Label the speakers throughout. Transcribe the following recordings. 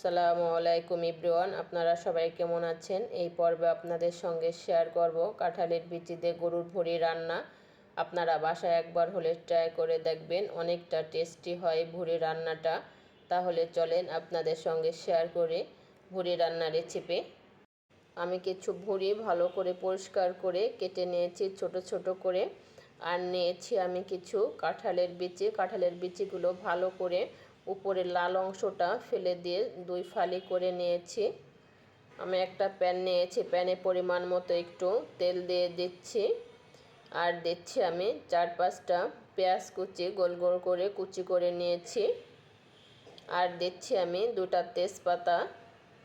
Speaker 1: সালামু আলাইকুম ইব্রিওয়ান আপনারা সবাই কেমন আছেন? এই পর্বে আপনাদের সঙ্গে শেয়ার করব কাঁঠালের বিচিতে গরুর ভুড়ি রান্না। আপনারা বাসায় একবার হলে ট্রাই করে দেখবেন, অনেকটা টেস্টি হয় ভুড়ি রান্নাটা। তাহলে চলেন আপনাদের সঙ্গে শেয়ার করে ভুড়ি রান্নার রেসিপি আমি কিছু ভুড়ি ভালো করে পরিষ্কার করে কেটে নিয়েছি, ছোট ছোট করে। আর নিয়েছি আমি কিছু কাঁঠালের বিচি। কাঁঠালের বিচিগুলো ভালো করে উপরের লাল অংশটা ফেলে দিয়ে দুই ফালি করে নিয়েছি। আমি একটা প্যান নিয়েছি, প্যানে পরিমাণ মতো একটু তেল দিয়ে দিচ্ছি। আর দিচ্ছি আমি চার পাঁচটা পেঁয়াজ কুচি গোল গোল করে কুচি করে নিয়েছি। আর দিচ্ছি আমি দুটা তেজপাতা।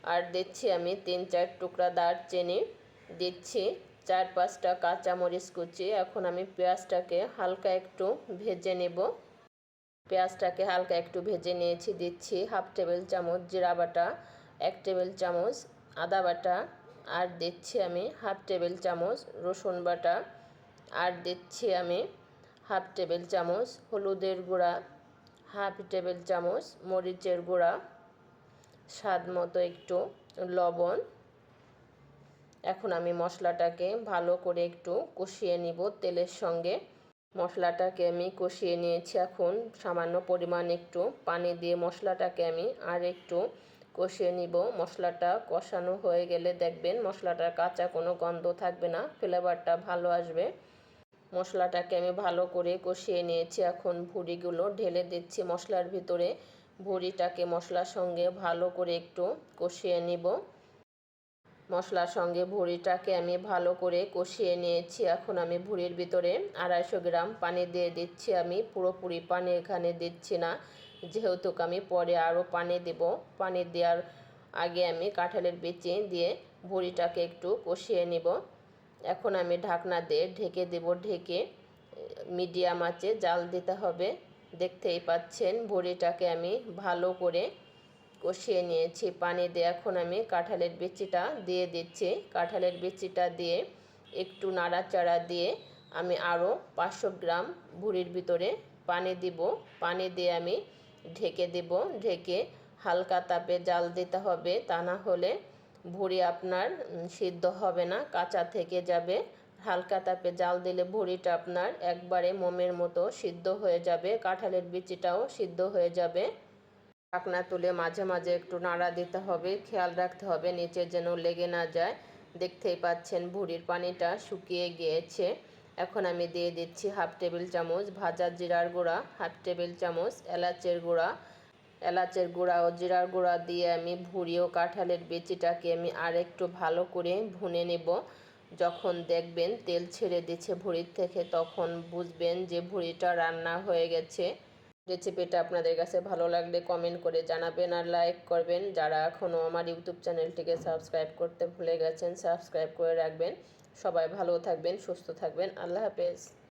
Speaker 1: আর দিচ্ছি আমি তিন চার টুকরা দারচিনি। দিচ্ছি চার পাঁচটা কাঁচামরিচ কুচি। এখন আমি পেঁয়াজটাকে হালকা একটু ভেজে নেব। পেঁয়াজটাকে হালকা একটু ভেজে নিয়েছি, দিচ্ছি হাফ টেবিল চামচ জিরা বাটা, এক টেবিল চামচ আদা বাটা, আর দিচ্ছি আমি হাফ টেবিল চামচ রসুন বাটা, আর দিচ্ছি আমি হাফ টেবিল চামচ হলুদের গুঁড়া, হাফ টেবিল চামচ মরিচের গুঁড়া, স্বাদ মতো একটু লবণ। এখন আমি মশলাটাকে ভালো করে একটু কষিয়ে নিব তেলের সঙ্গে। মশলাটাকে আমি কষিয়ে নিয়েছি এখন। সামান্য পরিমাণ একটু পানি দিয়ে মশলাটাকে আমি আর একটু কষিয়ে নিব। মশলাটা কষানো হয়ে গেলে দেখবেন মশলাটার কাঁচা কোনো গন্ধ থাকবে না, ফ্লেভারটা ভালো আসবে। মশলাটাকে আমি ভালো করে কষিয়ে নিয়েছি এখন। ভুড়িগুলো ঢেলে দিচ্ছি মশলার ভিতরে। ভুড়িটাকে মশলার সঙ্গে ভালো করে একটু কষিয়ে নিব। মশলার সঙ্গে ভুড়িটাকে আমি ভালো করে কষিয়ে নিয়েছি। এখন আমি ভুড়ির ভিতরে আড়াইশো গ্রাম পানি দিয়ে দিচ্ছি। আমি পুরোপুরি পানি এখানে দিচ্ছি না। যেহেতু আমি পরে আরও পানি দেব। পানি দেওয়ার আগে আমি কাঁঠালের বিচি দিয়ে ভুড়িটাকে একটু কষিয়ে নিব। এখন আমি ঢাকনা দিয়ে ঢেকে দেব। ঢেকে মিডিয়াম আঁচে জাল দিতে হবে। দেখতেই পাচ্ছেন, ভুড়িটাকে আমি ভালো করে কষিয়ে নিয়েছি। পানি দিয়ে এখন আমি কাঁঠালের বিচিটা দিয়ে দিচ্ছি। কাঁঠালের বিচিটা দিয়ে একটু নাড়াচাড়া দিয়ে আমি আরও পাঁচশো গ্রাম ভুড়ির ভিতরে পানি দিব। পানি দিয়ে আমি ঢেকে দেব। ঢেকে হালকা তাপে জাল দিতে হবে। তা না হলে ভুড়ি আপনার সিদ্ধ হবে না, কাঁচা থেকে যাবে। হালকা তাপে জাল দিলে ভুড়িটা আপনার একবারে মোমের মতো সিদ্ধ হয়ে যাবে। কাঁঠালের বিচিটাও সিদ্ধ হয়ে যাবে। ঢাকনা তুলে মাঝে মাঝে একটু নাড়া দিতে হবে, খেয়াল রাখতে হবে নিচে যেন লেগে না যায়। দেখতেই পাচ্ছেন ভুড়ির পানিটা শুকিয়ে গিয়েছে। এখন আমি দিয়ে দিচ্ছি হাফ টেবিল চামচ ভাজা জিরার গুঁড়া, হাফ টেবিল চামচ এলাচের গুঁড়া। এলাচের গুঁড়া ও জিরার গুঁড়া দিয়ে আমি ভুড়ি ও কাঁঠালের বেচিটাকে আমি আর একটু ভালো করে ভুনে নেব। যখন দেখবেন তেল ছেড়ে দিচ্ছে ভুড়ির থেকে, তখন বুঝবেন যে ভুড়িটা রান্না হয়ে গেছে। রেসিপিটা আপনাদের কাছে ভালো লাগলে কমেন্ট করে জানাবেন আর লাইক করবেন। যারা এখনও আমার ইউটিউব চ্যানেলটিকে সাবস্ক্রাইব করতে ভুলে গেছেন সাবস্ক্রাইব করে রাখবেন। সবাই ভালো থাকবেন, সুস্থ থাকবেন। আল্লাহ হাফেজ।